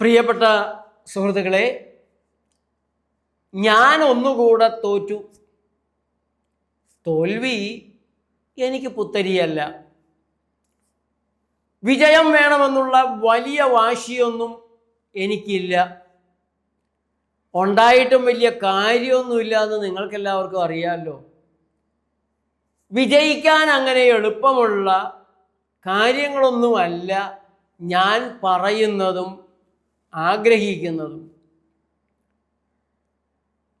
പ്രിയപ്പെട്ട സുഹൃത്തുക്കളെ ഞാൻ ഒന്നുകൂടെ തോറ്റു. തോൽവി എനിക്ക് പുത്തരിയല്ല. വിജയം വേണമെന്നുള്ള വലിയ വാശിയൊന്നും എനിക്കില്ല. ഉണ്ടായിട്ടും വലിയ കാര്യമൊന്നുമില്ല എന്ന് നിങ്ങൾക്കെല്ലാവർക്കും അറിയാമല്ലോ വിജയിക്കാൻ അങ്ങനെ എളുപ്പമുള്ള കാര്യങ്ങളൊന്നുമല്ല ഞാൻ പറയുന്നതും ആഗ്രഹിക്കുന്നതും.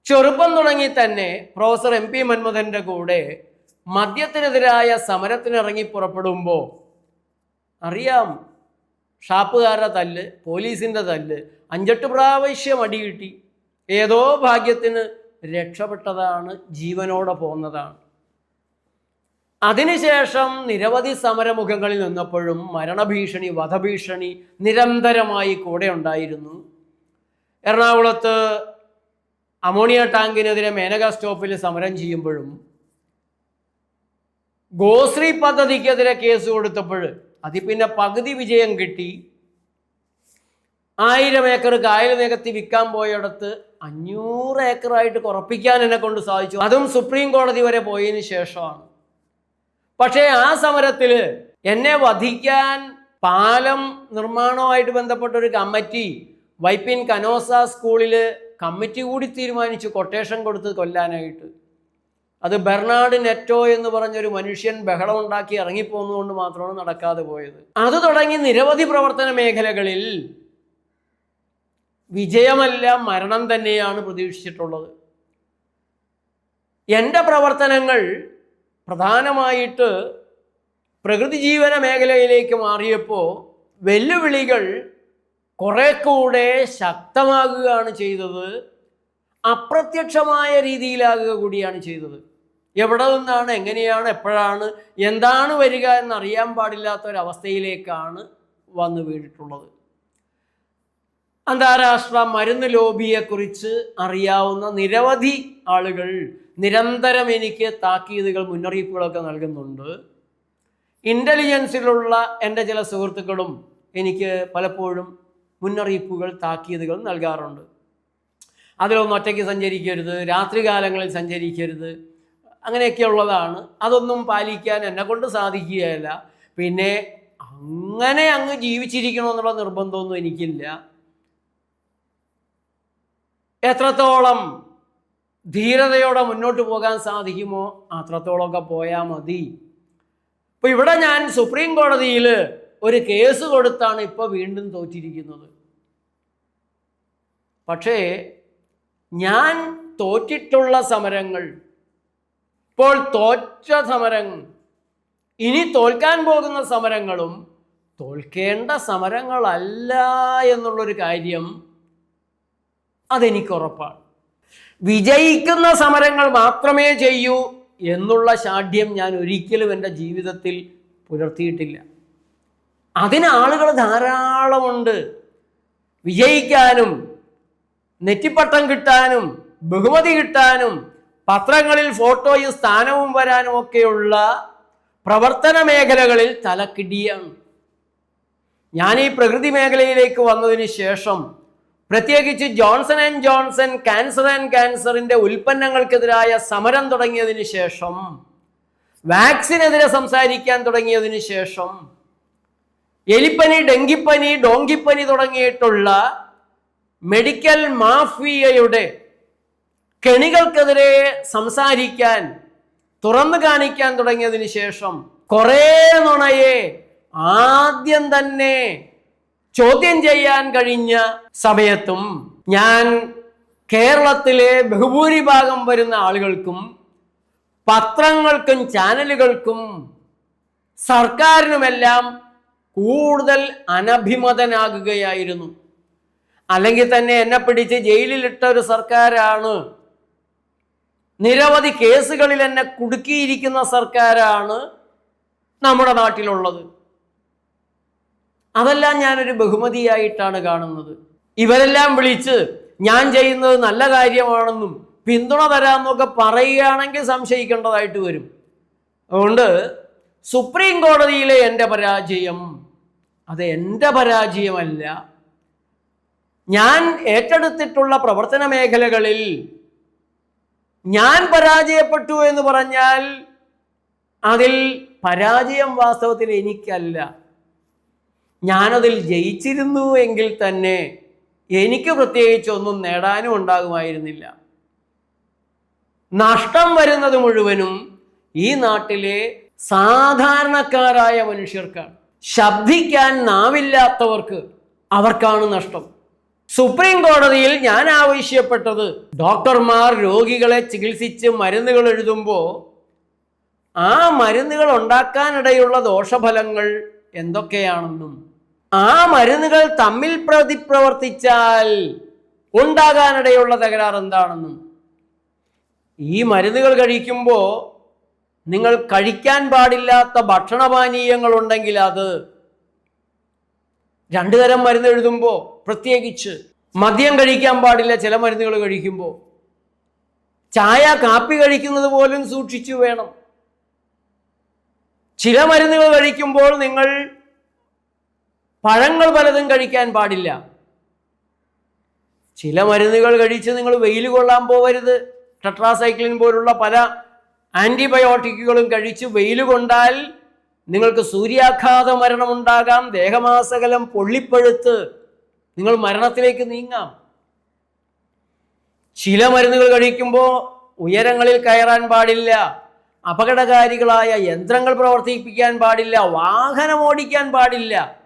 ചെറുപ്പം തുടങ്ങി തന്നെ പ്രൊഫസർ എം പി മന്മഥന്റെ കൂടെ മദ്യത്തിനെതിരായ സമരത്തിനിറങ്ങി പുറപ്പെടുമ്പോൾ അറിയാം ഷാപ്പുകാരുടെ തല്ല് പോലീസിന്റെ തല്ല് അഞ്ചെട്ട് പ്രാവശ്യം അടി കിട്ടി ഏതോ ഭാഗ്യത്തിന് രക്ഷപ്പെട്ടതാണ് ജീവനോടെ പോന്നതാണ്. അതിനുശേഷം നിരവധി സമരമുഖങ്ങളിൽ നിന്നപ്പോഴും മരണഭീഷണി വധഭീഷണി നിരന്തരമായി കൂടെ ഉണ്ടായിരുന്നു. എറണാകുളത്ത് അമോണിയ ടാങ്കിനെതിരെ മേനക സ്റ്റോപ്പിൽ സമരം ചെയ്യുമ്പോഴും ഗോശ്രീ പദ്ധതിക്കെതിരെ കേസ് കൊടുത്തപ്പോൾ അതിൽ പിന്നെ പകുതി വിജയം കിട്ടി. ആയിരം ഏക്കർ കായൽ നികത്തി വിൽക്കാൻ പോയടത്ത് അഞ്ഞൂറ് ഏക്കറായിട്ട് കുറപ്പിക്കാൻ എന്നെ കൊണ്ട് സാധിച്ചു. അതും സുപ്രീം കോടതി വരെ പോയതിന് ശേഷമാണ്. പക്ഷേ ആ സമരത്തിൽ എന്നെ വധിക്കാൻ പാലം നിർമ്മാണവുമായിട്ട് ബന്ധപ്പെട്ട ഒരു കമ്മിറ്റി വൈപ്പിൻ കനോസ സ്കൂളിൽ കമ്മിറ്റി കൂടി തീരുമാനിച്ചു കൊട്ടേഷൻ കൊടുത്ത് കൊല്ലാനായിട്ട്. അത് ബെർണാഡ് നെറ്റോ എന്ന് പറഞ്ഞൊരു മനുഷ്യൻ ബഹളം ഉണ്ടാക്കി ഇറങ്ങിപ്പോകുന്നതുകൊണ്ട് മാത്രമാണ് നടക്കാതെ പോയത്. അത് തുടങ്ങി നിരവധി പ്രവർത്തന മേഖലകളിൽ വിജയമല്ല മരണം തന്നെയാണ് പ്രതീക്ഷിച്ചിട്ടുള്ളത്. എന്റെ പ്രവർത്തനങ്ങൾ പ്രധാനമായിട്ട് പ്രകൃതി ജീവന മേഖലയിലേക്ക് മാറിയപ്പോൾ വെല്ലുവിളികൾ കുറെ കൂടെ ശക്തമാകുകയാണ് ചെയ്തത്. അപ്രത്യക്ഷമായ രീതിയിലാകുക കൂടിയാണ് ചെയ്തത്. എവിടെ നിന്നാണ് എങ്ങനെയാണ് എപ്പോഴാണ് എന്താണ് വരിക എന്നറിയാൻ പാടില്ലാത്ത ഒരവസ്ഥയിലേക്കാണ് വന്നു വീണിട്ടുള്ളത്. അന്താരാഷ്ട്ര മരുന്ന് ലോബിയെക്കുറിച്ച് അറിയാവുന്ന നിരവധി ആളുകൾ നിരന്തരം എനിക്ക് താക്കീതുകൾ മുന്നറിയിപ്പുകളൊക്കെ നൽകുന്നുണ്ട്. ഇന്റലിജൻസിലുള്ള എന്റെ ചില സുഹൃത്തുക്കളും എനിക്ക് പലപ്പോഴും മുന്നറിയിപ്പുകൾ താക്കീതുകൾ നൽകാറുണ്ട്. അതിലൊന്നും ഒറ്റയ്ക്ക് സഞ്ചരിക്കരുത് രാത്രികാലങ്ങളിൽ സഞ്ചരിക്കരുത് അങ്ങനെയൊക്കെ ഉള്ളതാണ് അതൊന്നും പാലിക്കാൻ എന്നെ കൊണ്ട് സാധിക്കുകയല്ല. പിന്നെ അങ്ങനെ അങ്ങ് ജീവിച്ചിരിക്കണമെന്നുള്ള നിർബന്ധമൊന്നും എനിക്കില്ല. എത്രത്തോളം ധീരതയോടെ മുന്നോട്ട് പോകാൻ സാധിക്കുമോ? അത്രത്തോളമൊക്കെ പോയാൽ മതി. ഇപ്പൊ ഇവിടെ ഞാൻ സുപ്രീം കോടതിയിൽ ഒരു കേസ് കൊടുത്താണ് ഇപ്പോൾ വീണ്ടും തോറ്റിരിക്കുന്നത്. പക്ഷേ ഞാൻ തോറ്റിട്ടുള്ള സമരങ്ങൾ ഇപ്പോൾ തോറ്റ സമരം ഇനി തോൽക്കാൻ പോകുന്ന സമരങ്ങളും തോൽക്കേണ്ട സമരങ്ങളല്ല എന്നുള്ളൊരു കാര്യം അതെനിക്ക് ഉറപ്പാണ് വിജയിക്കുന്ന സമരങ്ങൾ മാത്രമേ ചെയ്യൂ എന്നുള്ള ശാഠ്യം ഞാൻ ഒരിക്കലും എന്റെ ജീവിതത്തിൽ പുലർത്തിയിട്ടില്ല. അതിന് ആളുകൾ ധാരാളമുണ്ട്. വിജയിക്കാനും നെറ്റിപ്പട്ടം കിട്ടാനും ബഹുമതി കിട്ടാനും പത്രങ്ങളിൽ ഫോട്ടോയും സ്ഥാനവും വരാനും ഒക്കെയുള്ള പ്രവർത്തന മേഖലകളിൽ തലക്കിടിയാണ്. ഞാൻ ഈ പ്രകൃതി മേഖലയിലേക്ക് വന്നതിന് ശേഷം പ്രത്യേകിച്ച് Johnson and Johnson cancer and ക്യാൻസറിന്റെ ഉൽപ്പന്നങ്ങൾക്കെതിരായ സമരം തുടങ്ങിയതിന് ശേഷം വാക്സിനെതിരെ സംസാരിക്കാൻ തുടങ്ങിയതിന് ശേഷം എലിപ്പനി ഡെങ്കിപ്പനി ഡോങ്കിപ്പനി തുടങ്ങിയിട്ടുള്ള മെഡിക്കൽ മാഫിയയുടെ കെണികൾക്കെതിരെ സംസാരിക്കാൻ തുറന്നു കാണിക്കാൻ തുടങ്ങിയതിന് ശേഷം കുറേ നുണയെ ആദ്യം തന്നെ ചോദ്യം ചെയ്യാൻ കഴിഞ്ഞ സമയത്തും ഞാൻ കേരളത്തിലെ ബഹുഭൂരിഭാഗം വരുന്ന ആളുകൾക്കും പത്രങ്ങൾക്കും ചാനലുകൾക്കും സർക്കാരിനുമെല്ലാം കൂടുതൽ അനഭിമതനാകുകയായിരുന്നു. അല്ലെങ്കിൽ തന്നെ എന്നെ പിടിച്ച് ജയിലിലിട്ട ഒരു സർക്കാരാണ്. നിരവധി കേസുകളിൽ എന്നെ കുടുക്കിയിരിക്കുന്ന സർക്കാരാണ് നമ്മുടെ നാട്ടിലുള്ളത്. അതെല്ലാം ഞാനൊരു ബഹുമതിയായിട്ടാണ് കാണുന്നത്. ഇവരെല്ലാം വിളിച്ച് ഞാൻ ചെയ്യുന്നത് നല്ല കാര്യമാണെന്നും പിന്തുണ തരാമെന്നൊക്കെ പറയുകയാണെങ്കിൽ സംശയിക്കേണ്ടതായിട്ട് വരും. അതുകൊണ്ട് സുപ്രീം കോടതിയിലെ എന്റെ പരാജയം അത് എന്റെ പരാജയമല്ല. ഞാൻ ഏറ്റെടുത്തിട്ടുള്ള പ്രവർത്തന മേഖലകളിൽ ഞാൻ പരാജയപ്പെട്ടു എന്ന് പറഞ്ഞാൽ അതിൽ പരാജയം വാസ്തവത്തിൽ എനിക്കല്ല. ഞാനതിൽ ജയിച്ചിരുന്നു എങ്കിൽ തന്നെ എനിക്ക് പ്രത്യേകിച്ച് ഒന്നും നേടാനും ഉണ്ടാകുമായിരുന്നില്ല. നഷ്ടം വരുന്നത് മുഴുവനും ഈ നാട്ടിലെ സാധാരണക്കാരായ മനുഷ്യർക്കാണ്. ശബ്ദിക്കാൻ നാവില്ലാത്തവർക്ക് അവർക്കാണ് നഷ്ടം. സുപ്രീം കോടതിയിൽ ഞാൻ ആവശ്യപ്പെട്ടത് ഡോക്ടർമാർ രോഗികളെ ചികിത്സിച്ച് മരുന്നുകൾ എഴുതുമ്പോൾ ആ മരുന്നുകൾ ഉണ്ടാക്കാനിടയുള്ള ദോഷഫലങ്ങൾ എന്തൊക്കെയാണെന്നും ആ മരുന്നുകൾ തമ്മിൽ പ്രതിപ്രവർത്തിച്ചാൽ ഉണ്ടാകാനിടയുള്ള തകരാർ എന്താണെന്നും. ഈ മരുന്നുകൾ കഴിക്കുമ്പോൾ നിങ്ങൾ കഴിക്കാൻ പാടില്ലാത്ത ഭക്ഷണപാനീയങ്ങൾ ഉണ്ടെങ്കിൽ അത് രണ്ടു തരം മരുന്ന് എഴുതുമ്പോൾ പ്രത്യേകിച്ച് മദ്യം കഴിക്കാൻ പാടില്ല ചില മരുന്നുകൾ കഴിക്കുമ്പോൾ ചായ കാപ്പി കഴിക്കുന്നത് പോലും സൂക്ഷിച്ചു വേണം. ചില മരുന്നുകൾ കഴിക്കുമ്പോൾ നിങ്ങൾ പഴങ്ങൾ പലതും കഴിക്കാൻ പാടില്ല. ചില മരുന്നുകൾ കഴിച്ച് നിങ്ങൾ വെയിൽ കൊള്ളാൻ പോകരുത് ടെട്രാസൈക്ലിൻ പോലുള്ള പല ആന്റിബയോട്ടിക്കുകളും കഴിച്ച് വെയിൽ കൊണ്ടാൽ നിങ്ങൾക്ക് സൂര്യാഘാത മരണമുണ്ടാകാം ദേഹമാസകലം പൊള്ളിപ്പഴുത്ത് നിങ്ങൾ മരണത്തിലേക്ക് നീങ്ങാം. ചില മരുന്നുകൾ കഴിക്കുമ്പോൾ ഉയരങ്ങളിൽ കയറാൻ പാടില്ല അപകടകാരികളായ യന്ത്രങ്ങൾ പ്രവർത്തിപ്പിക്കാൻ പാടില്ല വാഹനം ഓടിക്കാൻ പാടില്ല.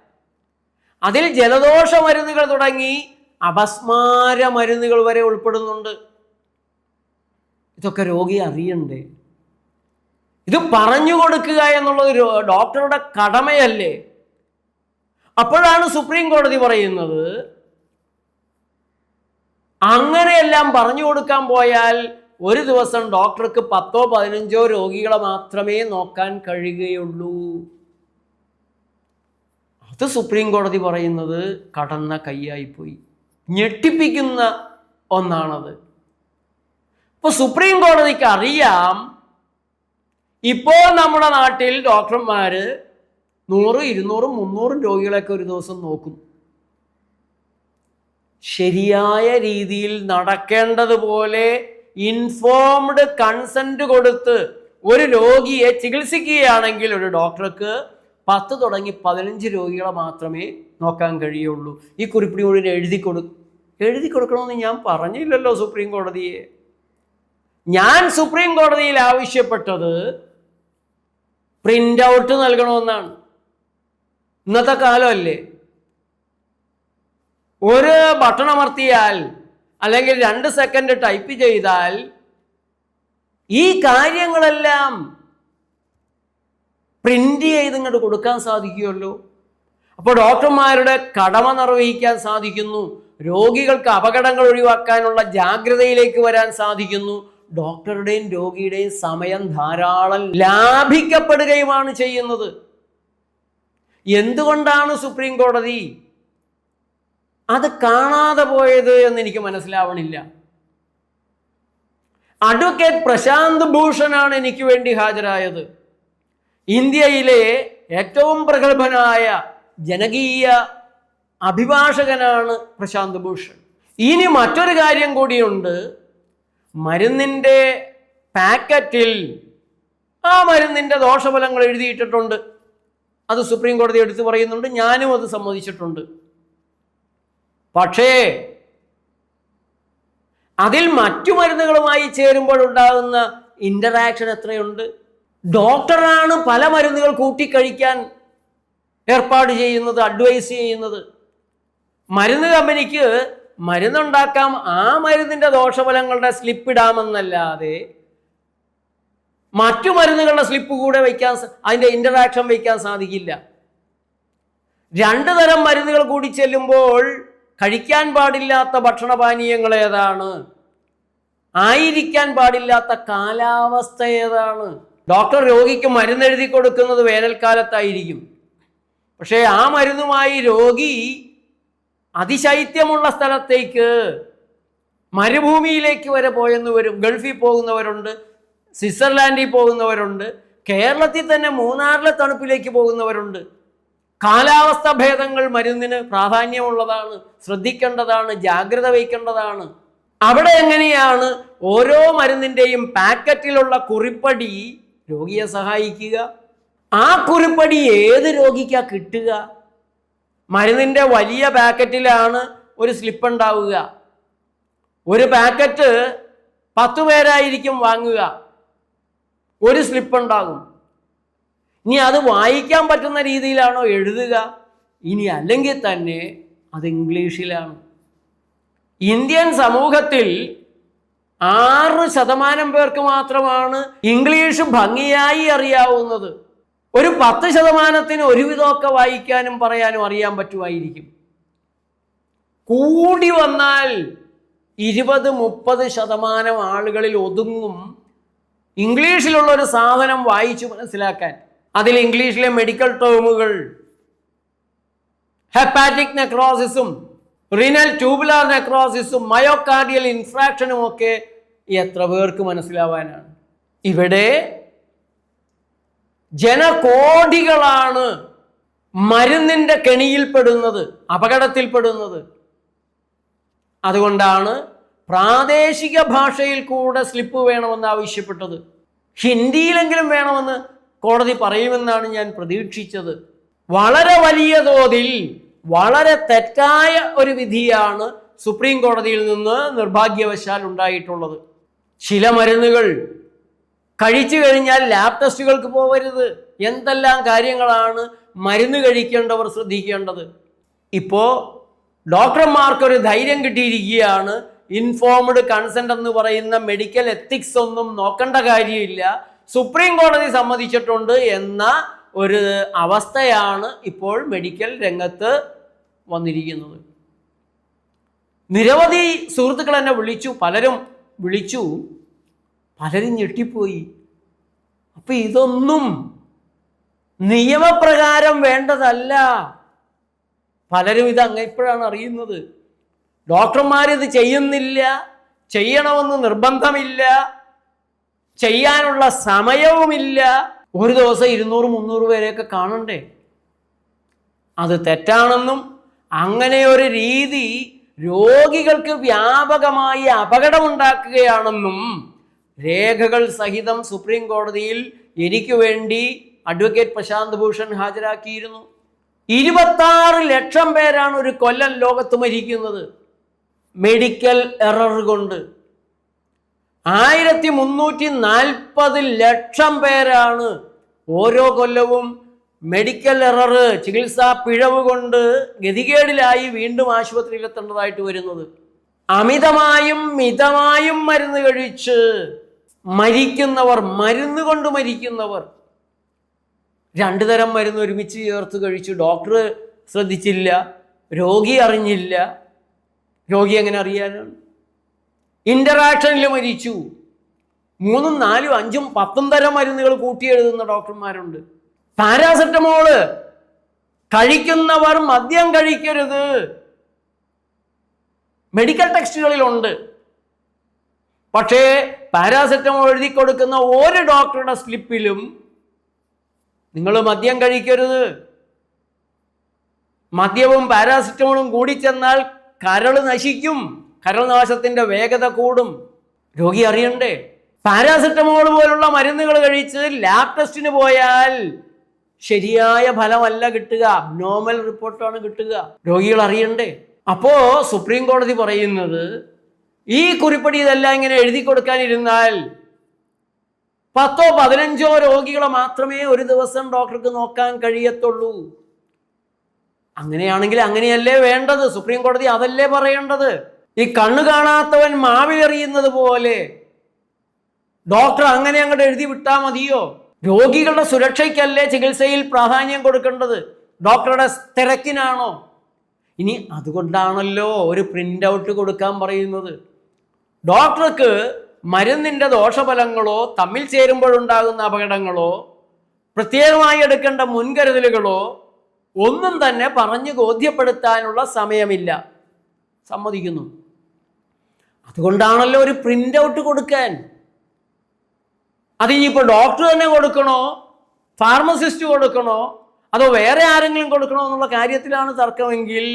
അതിൽ ജലദോഷ മരുന്നുകൾ തുടങ്ങി അപസ്മാര മരുന്നുകൾ വരെ ഉൾപ്പെടുന്നുണ്ട്. ഇതൊക്കെ രോഗി അറിയണ്ടേ? ഇത് പറഞ്ഞു കൊടുക്കുക എന്നുള്ളത് ഡോക്ടറുടെ കടമയല്ലേ? അപ്പോഴാണ് സുപ്രീം കോടതി പറയുന്നത് അങ്ങനെയെല്ലാം പറഞ്ഞു കൊടുക്കാൻ പോയാൽ ഒരു ദിവസം ഡോക്ടർക്ക് പത്തോ പതിനഞ്ചോ രോഗികളെ മാത്രമേ നോക്കാൻ കഴിയുകയുള്ളൂ. അത് സുപ്രീം കോടതി പറയുന്നത് കടന്ന കൈയായിപ്പോയി ഞെട്ടിപ്പിക്കുന്ന ഒന്നാണത്. ഇപ്പൊ സുപ്രീം കോടതിക്ക് അറിയാം ഇപ്പോൾ നമ്മുടെ നാട്ടിൽ ഡോക്ടർമാർ നൂറ് ഇരുന്നൂറും മുന്നൂറും രോഗികളെയൊക്കെ ഒരു ദിവസം നോക്കും. ശരിയായ രീതിയിൽ നടക്കേണ്ടതുപോലെ ഇൻഫോംഡ് കൺസെന്റ് കൊടുത്ത് ഒരു രോഗിയെ ചികിത്സിക്കുകയാണെങ്കിൽ ഒരു ഡോക്ടർക്ക് പത്ത് തുടങ്ങി പതിനഞ്ച് രോഗികളെ മാത്രമേ നോക്കാൻ കഴിയുള്ളൂ. ഈ കുറിപ്പിടി മുഴുവൻ എഴുതി കൊടു എഴുതി കൊടുക്കണമെന്ന് ഞാൻ പറഞ്ഞില്ലല്ലോ സുപ്രീം കോടതിയെ. ഞാൻ സുപ്രീം കോടതിയിൽ ആവശ്യപ്പെട്ടത് പ്രിന്റ് ഔട്ട് നൽകണമെന്നാണ്. ഇന്നത്തെ കാലമല്ലേ? ഒരു ബട്ടൺ അമർത്തിയാൽ അല്ലെങ്കിൽ രണ്ട് സെക്കൻഡ് ടൈപ്പ് ചെയ്താൽ ഈ കാര്യങ്ങളെല്ലാം പ്രിന്റ് ചെയ്ത് ഇങ്ങോട്ട് കൊടുക്കാൻ സാധിക്കുമല്ലോ അപ്പോൾ ഡോക്ടർമാരുടെ കടമ നിർവഹിക്കാൻ സാധിക്കുന്നു. രോഗികൾക്ക് അപകടങ്ങൾ ഒഴിവാക്കാനുള്ള ജാഗ്രതയിലേക്ക് വരാൻ സാധിക്കുന്നു. ഡോക്ടറുടെയും രോഗിയുടെയും സമയം ധാരാളം ലാഭിക്കപ്പെടുകയുമാണ് ചെയ്യുന്നത്. എന്തുകൊണ്ടാണ് സുപ്രീം കോടതി അത് കാണാതെ പോയത് എന്ന് എനിക്ക് മനസ്സിലാവണില്ല. അഡ്വക്കേറ്റ് പ്രശാന്ത് ഭൂഷണാണ് എനിക്ക് വേണ്ടി ഹാജരായത്. ഇന്ത്യയിലെ ഏറ്റവും പ്രഗത്ഭനായ ജനകീയ അഭിഭാഷകനാണ് പ്രശാന്ത് ഭൂഷൺ. ഇനി മറ്റൊരു കാര്യം കൂടിയുണ്ട്. മരുന്നിന്റെ പാക്കറ്റിൽ ആ മരുന്നിന്റെ ദോഷഫലങ്ങൾ എഴുതിയിട്ടിട്ടുണ്ട്. അത് സുപ്രീം കോടതി എടുത്തു പറയുന്നുണ്ട്. ഞാനും അത് സമ്മതിച്ചിട്ടുണ്ട്. പക്ഷേ അതിൽ മറ്റു മരുന്നുകളുമായി ചേരുമ്പോൾ ഉണ്ടാകുന്ന ഇന്ററാക്ഷൻ എത്രയുണ്ട്? ഡോക്ടറാണ് പല മരുന്നുകൾ കൂട്ടിക്കഴിക്കാൻ ഏർപ്പാട് ചെയ്യുന്നത് അഡ്വൈസ് ചെയ്യുന്നത്. മരുന്ന് കമ്പനിക്ക് മരുന്നുണ്ടാക്കാം ആ മരുന്നിന്റെ ദോഷഫലങ്ങളുടെ സ്ലിപ്പ് ഇടാമെന്നല്ലാതെ മറ്റു മരുന്നുകളുടെ സ്ലിപ്പ് കൂടെ വയ്ക്കാൻ അതിന്റെ ഇന്ററാക്ഷൻ വയ്ക്കാൻ സാധിക്കില്ല. രണ്ട് തരം മരുന്നുകൾ കൂടി ചെല്ലുമ്പോൾ കഴിക്കാൻ പാടില്ലാത്ത ഭക്ഷണപാനീയങ്ങൾ ഏതാണ്? ആയിരിക്കാൻ പാടില്ലാത്ത കാലാവസ്ഥ ഏതാണ്? ഡോക്ടർ രോഗിക്ക് മരുന്ന് എഴുതി കൊടുക്കുന്നത് വേനൽക്കാലത്തായിരിക്കും. പക്ഷേ ആ മരുന്നുമായി രോഗി അതിശൈത്യമുള്ള സ്ഥലത്തേക്ക് മരുഭൂമിയിലേക്ക് വരെ പോയെന്ന് വരും. ഗൾഫിൽ പോകുന്നവരുണ്ട് സ്വിറ്റ്സർലാൻഡിൽ പോകുന്നവരുണ്ട് കേരളത്തിൽ തന്നെ മൂന്നാറിലെ തണുപ്പിലേക്ക് പോകുന്നവരുണ്ട്. കാലാവസ്ഥ ഭേദങ്ങൾ മരുന്നിന് പ്രാധാന്യമുള്ളതാണ് ശ്രദ്ധിക്കേണ്ടതാണ് ജാഗ്രത വഹിക്കേണ്ടതാണ്. അവിടെ എങ്ങനെയാണ് ഓരോ മരുന്നിന്റെയും പാക്കറ്റിലുള്ള കുറിപ്പടി രോഗിയെ സഹായിക്കുക. ആ കുറിപ്പടി ഏത് രോഗിക്കാ കിട്ടുക? മരുന്നിന്റെ വലിയ പാക്കറ്റിലാണ് ഒരു സ്ലിപ്പ് ഉണ്ടാവുക ഒരു പാക്കറ്റ് പത്തു പേരായിരിക്കും വാങ്ങുക. ഒരു സ്ലിപ്പ് ഉണ്ടാകും ഇനി അത് വായിക്കാൻ പറ്റുന്ന രീതിയിലാണോ എഴുതുക? ഇനി അല്ലെങ്കിൽ തന്നെ അത് ഇംഗ്ലീഷിലാണ്. ഇന്ത്യൻ സമൂഹത്തിൽ ആറ് ശതമാനം പേർക്ക് മാത്രമാണ് ഇംഗ്ലീഷ് ഭംഗിയായി അറിയാവുന്നത്. ഒരു പത്ത് ശതമാനത്തിന് ഒരുവിധമൊക്കെ വായിക്കാനും പറയാനും അറിയാൻ പറ്റുമായിരിക്കും. കൂടി വന്നാൽ ഇരുപത് മുപ്പത് ശതമാനം ആളുകളിൽ ഒതുങ്ങും ഇംഗ്ലീഷിലുള്ള ഒരു സാധനം വായിച്ചു മനസ്സിലാക്കാൻ. അതിൽ ഇംഗ്ലീഷിലെ മെഡിക്കൽ ടേമുകൾ ഹെപ്പാറ്റിക് നെക്രോസിസും റിനൽ ട്യൂബുലാർ നെക്രോസിസും മയോകാർഡിയൽ ഇൻഫ്രാക്ഷനും ഒക്കെ എത്ര പേർക്ക് മനസ്സിലാവാനാണ്? ഇവിടെ ജനകോടികളാണ് മരുന്നിന്റെ കെണിയിൽപ്പെടുന്നത് അപകടത്തിൽപ്പെടുന്നത്. അതുകൊണ്ടാണ് പ്രാദേശിക ഭാഷയിൽ കൂടെ സ്ലിപ്പ് വേണമെന്ന് ആവശ്യപ്പെട്ടത്. ഹിന്ദിയിലെങ്കിലും വേണമെന്ന് കോടതി പറയുമെന്നാണ് ഞാൻ പ്രതീക്ഷിച്ചത്. വളരെ വലിയ തോതിൽ വളരെ തെറ്റായ ഒരു വിധിയാണ് സുപ്രീം കോടതിയിൽ നിന്ന് നിർഭാഗ്യവശാൽ ഉണ്ടായിട്ടുള്ളത്. ചില മരുന്നുകൾ കഴിച്ചു കഴിഞ്ഞാൽ ലാബ് ടെസ്റ്റുകൾക്ക് പോകരുത് എന്തെല്ലാം കാര്യങ്ങളാണ് മരുന്ന് കഴിക്കേണ്ടവർ ശ്രദ്ധിക്കേണ്ടത്? ഇപ്പോൾ ഡോക്ടർമാർക്കൊരു ധൈര്യം കിട്ടിയിരിക്കുകയാണ്. ഇൻഫോംഡ് കൺസെന്റ് എന്ന് പറയുന്ന മെഡിക്കൽ എത്തിക്സ് ഒന്നും നോക്കേണ്ട കാര്യമില്ല. സുപ്രീം കോടതി സമ്മതിച്ചിട്ടുണ്ട് എന്ന ഒരു അവസ്ഥയാണ് ഇപ്പോൾ മെഡിക്കൽ രംഗത്ത് വന്നിരിക്കുന്നത്. നിരവധി സുഹൃത്തുക്കൾ എന്നെ വിളിച്ചു പലരും വിളിച്ചു. പലരും ഞെട്ടിപ്പോയി. അപ്പൊ ഇതൊന്നും നിയമപ്രകാരം വേണ്ടതല്ല. പലരും ഇത് അങ്ങ് ഇപ്പോഴാണ് അറിയുന്നത്. ഡോക്ടർമാരിത് ചെയ്യുന്നില്ല ചെയ്യണമെന്ന് നിർബന്ധമില്ല ചെയ്യാനുള്ള സമയവുമില്ല. ഒരു ദിവസം ഇരുന്നൂറ് മുന്നൂറ് പേരെയൊക്കെ കാണണ്ടേ? അത് തെറ്റാണെന്നും അങ്ങനെ ഒരു രീതി രോഗികൾക്ക് വ്യാപകമായി അപകടമുണ്ടാക്കുകയാണെന്നും രേഖകൾ സഹിതം സുപ്രീം കോടതിയിൽ എനിക്ക് വേണ്ടി അഡ്വക്കേറ്റ് പ്രശാന്ത് ഭൂഷൺ ഹാജരാക്കിയിരുന്നു. ഇരുപത്താറ് ലക്ഷം പേരാണ് ഒരു കൊല്ലം ലോകത്ത് മരിക്കുന്നത്. മെഡിക്കൽ എറർ കൊണ്ട്. ആയിരത്തി മുന്നൂറ്റി നാൽപ്പത് ലക്ഷം പേരാണ് ഓരോ കൊല്ലവും മെഡിക്കൽ എറർ ചികിത്സാ പിഴവ് കൊണ്ട് ഗതികേടിലായി വീണ്ടും ആശുപത്രിയിൽ എത്തേണ്ടതായിട്ട് വരുന്നത്. അമിതമായും മിതമായും മരുന്ന് കഴിച്ച് മരിക്കുന്നവർ മരുന്ന് കൊണ്ട് മരിക്കുന്നവർ. രണ്ടു തരം മരുന്ന് ഒരുമിച്ച് ചേർത്ത് കഴിച്ചു. ഡോക്ടർ ശ്രദ്ധിച്ചില്ല രോഗി അറിഞ്ഞില്ല. രോഗി എങ്ങനെ അറിയാനാണ്? ഇന്ററാക്ഷനിൽ മരിച്ചു. മൂന്നും നാലും അഞ്ചും പത്തും തരം മരുന്നുകൾ കൂട്ടി എഴുതുന്ന ഡോക്ടർമാരുണ്ട്. പാരാസെറ്റമോൾ. കഴിക്കുന്നവർ മദ്യം കഴിക്കരുത്. മെഡിക്കൽ ടെക്സ്റ്റുകളിലുണ്ട്. പക്ഷേ പാരാസെറ്റമോൾ എഴുതി കൊടുക്കുന്ന ഒരു ഡോക്ടറുടെ സ്ലിപ്പിലും നിങ്ങൾ മദ്യം കഴിക്കരുത്. മദ്യവും പാരാസെറ്റമോളും കൂടി ചെന്നാൽ കരൾ നശിക്കും. കരൾ നാശത്തിന്റെ വേഗത കൂടും. രോഗി അറിയണ്ടേ? പാരാസെറ്റമോൾ പോലുള്ള മരുന്നുകൾ കഴിച്ച് ലാബ് ടെസ്റ്റിന് പോയാൽ ശരിയായ ഫലമല്ല കിട്ടുക. നോർമൽ റിപ്പോർട്ടാണ് കിട്ടുക. രോഗികൾ അറിയണ്ടേ? അപ്പോ സുപ്രീം കോടതി പറയുന്നത് ഈ കുറിപ്പടി ഇതെല്ലാം ഇങ്ങനെ എഴുതി കൊടുക്കാനിരുന്നാൽ പത്തോ പതിനഞ്ചോ രോഗികളെ മാത്രമേ ഒരു ദിവസം ഡോക്ടർക്ക് നോക്കാൻ കഴിയത്തുള്ളൂ. അങ്ങനെയാണെങ്കിൽ അങ്ങനെയല്ലേ വേണ്ടത്? സുപ്രീം കോടതി അതല്ലേ പറയേണ്ടത്? ഈ കണ്ണു കാണാത്തവൻ മാവിലെറിയുന്നത് പോലെ ഡോക്ടർ അങ്ങനെ അങ്ങോട്ട് എഴുതി വിട്ടാൽ മതിയോ? രോഗികളുടെ സുരക്ഷയ്ക്കല്ലേ ചികിത്സയിൽ പ്രാധാന്യം കൊടുക്കേണ്ടത്? ഡോക്ടറുടെ തിരക്കിനാണോ? ഇനി അതുകൊണ്ടാണല്ലോ ഒരു പ്രിന്റ് ഔട്ട് കൊടുക്കാൻ പറയുന്നത്. ഡോക്ടർക്ക് മരുന്നിന്റെ ദോഷഫലങ്ങളോ തമ്മിൽ ചേരുമ്പോഴുണ്ടാകുന്ന അപകടങ്ങളോ പ്രത്യേകമായി എടുക്കേണ്ട മുൻകരുതലുകളോ ഒന്നും തന്നെ പറഞ്ഞു ബോധ്യപ്പെടുത്താനുള്ള സമയമില്ല. സമ്മതിക്കുന്നു. അതുകൊണ്ടാണല്ലോ ഒരു പ്രിന്റ് ഔട്ട് കൊടുക്കാൻ. അത് ഇനിയിപ്പോൾ ഡോക്ടർ തന്നെ കൊടുക്കണോ? ഫാർമസിസ്റ്റ് കൊടുക്കണോ? അതോ വേറെ ആരെങ്കിലും കൊടുക്കണോ എന്നുള്ള കാര്യത്തിലാണ് തർക്കമെങ്കിൽ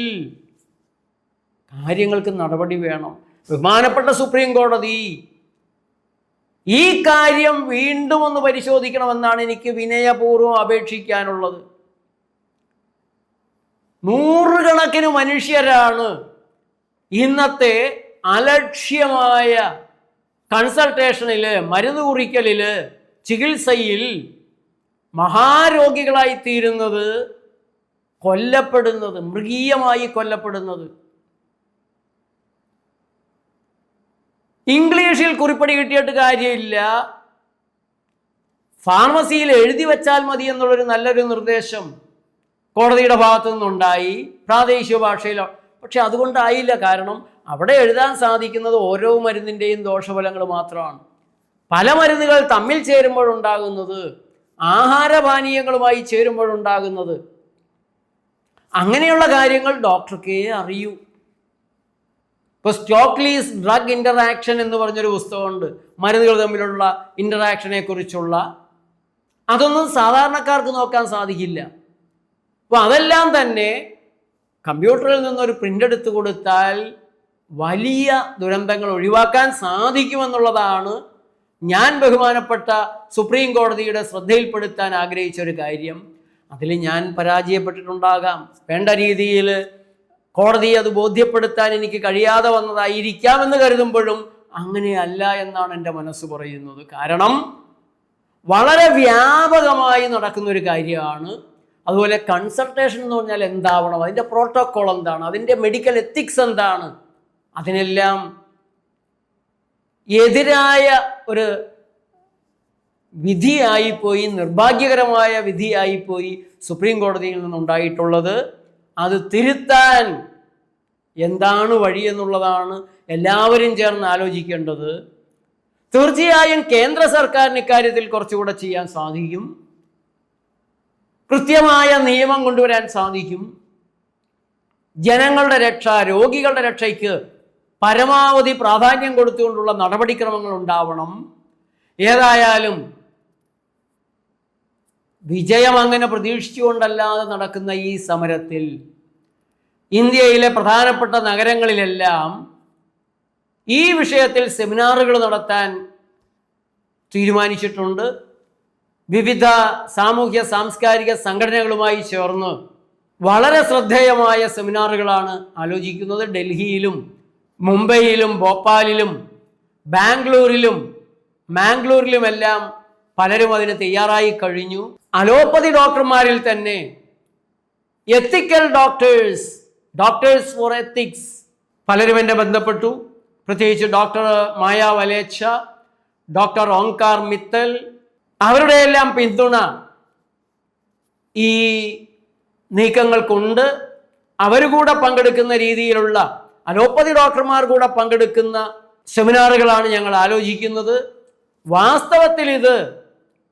കാര്യങ്ങൾക്ക് നടപടി വേണം. ബഹുമാനപ്പെട്ട സുപ്രീം കോടതി ഈ കാര്യം വീണ്ടും ഒന്ന് പരിശോധിക്കണമെന്നാണ് എനിക്ക് വിനയപൂർവം അപേക്ഷിക്കാനുള്ളത്. നൂറുകണക്കിന് മനുഷ്യരാണ് ഇന്നത്തെ അലക്ഷ്യമായ കൺസൾട്ടേഷനിൽ മരുന്ന് കുറിക്കലിൽ ചികിത്സയിൽ മഹാരോഗികളായി തീരുന്നത് കൊല്ലപ്പെടുന്നത് മൃഗീയമായി കൊല്ലപ്പെടുന്നത്. ഇംഗ്ലീഷിൽ കുറിപ്പടി കിട്ടിയിട്ട് കാര്യമില്ല. ഫാർമസിയിൽ എഴുതി വച്ചാൽ മതി എന്നുള്ളൊരു നല്ലൊരു നിർദ്ദേശം കോടതിയുടെ ഭാഗത്തു നിന്നുണ്ടായി പ്രാദേശിക ഭാഷയിലോ പക്ഷെ അതുകൊണ്ടായില്ല. കാരണം അവിടെ എഴുതാൻ സാധിക്കുന്നത് ഓരോ മരുന്നിന്റെയും ദോഷഫലങ്ങൾ മാത്രമാണ്. പല മരുന്നുകൾ തമ്മിൽ ചേരുമ്പോഴുണ്ടാകുന്നത് ആഹാരപാനീയങ്ങളുമായി ചേരുമ്പോഴുണ്ടാകുന്നത്. അങ്ങനെയുള്ള കാര്യങ്ങൾ ഡോക്ടർക്കേ അറിയൂ. ഇപ്പോൾ സ്റ്റോക്ലീസ് ഡ്രഗ് ഇന്ററാക്ഷൻ എന്ന് പറഞ്ഞൊരു പുസ്തകമുണ്ട്. മരുന്നുകൾ തമ്മിലുള്ള ഇന്ററാക്ഷനെ കുറിച്ചുള്ള. അതൊന്നും സാധാരണക്കാർക്ക് നോക്കാൻ സാധിക്കില്ല. അപ്പോൾ അതെല്ലാം തന്നെ കമ്പ്യൂട്ടറിൽ നിന്നൊരു പ്രിന്റ് എടുത്ത് കൊടുത്താൽ വലിയ ദുരന്തങ്ങൾ ഒഴിവാക്കാൻ സാധിക്കുമെന്നുള്ളതാണ് ഞാൻ ബഹുമാനപ്പെട്ട സുപ്രീം കോടതിയുടെ ശ്രദ്ധയിൽപ്പെടുത്താൻ ആഗ്രഹിച്ച ഒരു കാര്യം. അതിൽ ഞാൻ പരാജയപ്പെട്ടിട്ടുണ്ടാകാം. വേണ്ട രീതിയിൽ കോടതിയെ അത് ബോധ്യപ്പെടുത്താൻ എനിക്ക് കഴിയാതെ വന്നതായിരിക്കാമെന്ന് കരുതുമ്പോഴും അങ്ങനെയല്ല എന്നാണ് എന്റെ മനസ്സ് പറയുന്നത്. കാരണം വളരെ വ്യാപകമായി നടക്കുന്ന ഒരു കാര്യമാണ്. അതുപോലെ കൺസൾട്ടേഷൻ എന്ന് പറഞ്ഞാൽ എന്താവണം? അതിന്റെ പ്രോട്ടോക്കോൾ എന്താണ്? അതിന്റെ മെഡിക്കൽ എത്തിക്സ് എന്താണ്? അതിനെല്ലാം എതിരായ ഒരു വിധിയായിപ്പോയി നിർഭാഗ്യകരമായ വിധിയായിപ്പോയി സുപ്രീം കോടതിയിൽ നിന്നുണ്ടായിട്ടുള്ളത്. അത് തിരുത്താൻ എന്താണ് വഴി എന്നുള്ളതാണ് എല്ലാവരും ചേർന്ന് ആലോചിക്കേണ്ടത്. തീർച്ചയായും കേന്ദ്ര സർക്കാരിന് ഇക്കാര്യത്തിൽ കുറച്ചുകൂടെ ചെയ്യാൻ സാധിക്കും. കൃത്യമായ നിയമം കൊണ്ടുവരാൻ സാധിക്കും. ജനങ്ങളുടെ രക്ഷ രോഗികളുടെ രക്ഷയ്ക്ക് പരമാവധി പ്രാധാന്യം കൊടുത്തുകൊണ്ടുള്ള നടപടിക്രമങ്ങൾ ഉണ്ടാവണം. ഏതായാലും വിജയം അങ്ങനെ പ്രതീക്ഷിച്ചുകൊണ്ടല്ലാതെ നടക്കുന്ന ഈ സമരത്തിൽ ഇന്ത്യയിലെ പ്രധാനപ്പെട്ട നഗരങ്ങളിലെല്ലാം ഈ വിഷയത്തിൽ സെമിനാറുകൾ നടത്താൻ തീരുമാനിച്ചിട്ടുണ്ട്. വിവിധ സാമൂഹ്യ സാംസ്കാരിക സംഘടനകളുമായി ചേർന്ന് വളരെ ശ്രദ്ധേയമായ സെമിനാറുകളാണ് ആലോചിക്കുന്നത്. ഡൽഹിയിലും മുംബൈയിലും ഭോപ്പാലിലും ബാംഗ്ലൂരിലും മാംഗ്ലൂരിലുമെല്ലാം പലരും അതിന് തയ്യാറായി കഴിഞ്ഞു. അലോപ്പതി ഡോക്ടർമാരിൽ തന്നെ ethical doctors doctors for ethics പലരും എന്നെ ബന്ധപ്പെട്ടു. പ്രത്യേകിച്ച് ഡോക്ടർ മായ വലേച്ച ഡോക്ടർ ഓങ്കാർ മിത്തൽ അവരുടെ എല്ലാം പിന്തുണ ഈ നീക്കങ്ങൾക്കുണ്ട്. അവർ കൂടെ പങ്കെടുക്കുന്ന രീതിയിലുള്ള അലോപ്പതി ഡോക്ടർമാർ കൂടെ പങ്കെടുക്കുന്ന സെമിനാറുകളാണ് ഞങ്ങൾ ആലോചിക്കുന്നത്. വാസ്തവത്തിൽ ഇത്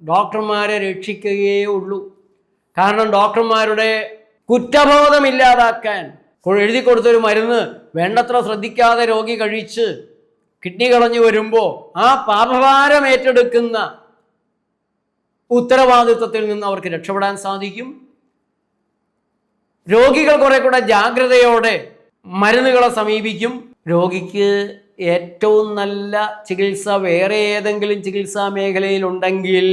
ഡോക്ടർമാരെ രക്ഷിക്കുകയേ ഉള്ളൂ. കാരണം ഡോക്ടർമാരുടെ കുറ്റബോധം ഇല്ലാതാക്കാൻ എഴുതി കൊടുത്തൊരു മരുന്ന് വേണ്ടത്ര ശ്രദ്ധിക്കാതെ രോഗി കഴിച്ച് കിഡ്നി കളഞ്ഞു വരുമ്പോൾ ആ പാപഭാരം ഏറ്റെടുക്കുന്ന ഉത്തരവാദിത്വത്തിൽ നിന്ന് അവർക്ക് രക്ഷപ്പെടാൻ സാധിക്കും. രോഗികൾ കുറെ കൂടെ ജാഗ്രതയോടെ മരുന്നുകളെ സമീപിക്കും. രോഗിക്ക് ഏറ്റവും നല്ല ചികിത്സ വേറെ ഏതെങ്കിലും ചികിത്സാ മേഖലയിലുണ്ടെങ്കിൽ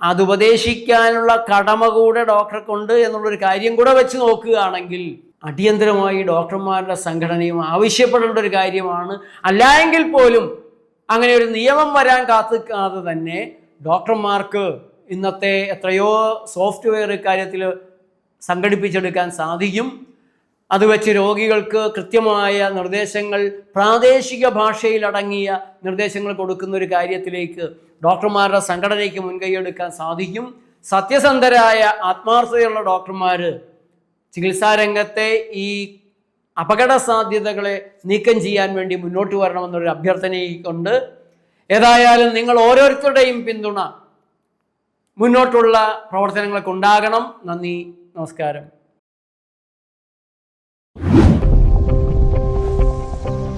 അത് ഉപദേശിക്കാനുള്ള കടമ കൂടെ ഡോക്ടർക്കുണ്ട് എന്നുള്ളൊരു കാര്യം കൂടെ വെച്ച് നോക്കുകയാണെങ്കിൽ അടിയന്തരമായി ഡോക്ടർമാരുടെ സംഘടനയും ആവശ്യപ്പെടേണ്ട ഒരു കാര്യമാണ്. അല്ലായെങ്കിൽ പോലും അങ്ങനെ ഒരു നിയമം വരാൻ കാത്തിക്കാതെ തന്നെ ഡോക്ടർമാർക്ക് ഇന്നത്തെ എത്രയോ സോഫ്റ്റ്വെയർ കാര്യത്തിൽ സംഘടിപ്പിച്ചെടുക്കാൻ സാധിക്കും. അത് വെച്ച് രോഗികൾക്ക് കൃത്യമായ നിർദ്ദേശങ്ങൾ പ്രാദേശിക ഭാഷയിൽ അടങ്ങിയ നിർദ്ദേശങ്ങൾ കൊടുക്കുന്ന ഒരു കാര്യത്തിലേക്ക് ഡോക്ടർമാരുടെ സംഘടനയ്ക്ക് മുൻകൈയെടുക്കാൻ സാധിക്കും. സത്യസന്ധരായ ആത്മാർത്ഥതയുള്ള ഡോക്ടർമാർ ചികിത്സാരംഗത്തെ ഈ അപകട സാധ്യതകളെ നീക്കം ചെയ്യാൻ വേണ്ടി മുന്നോട്ട് വരണമെന്നൊരു അഭ്യർത്ഥനയുണ്ട്. ഏതായാലും നിങ്ങൾ ഓരോരുത്തരുടെയും പിന്തുണ മുന്നോട്ടുള്ള പ്രവർത്തനങ്ങൾക്ക് ഉണ്ടാകണം നന്ദി നമസ്കാരം. you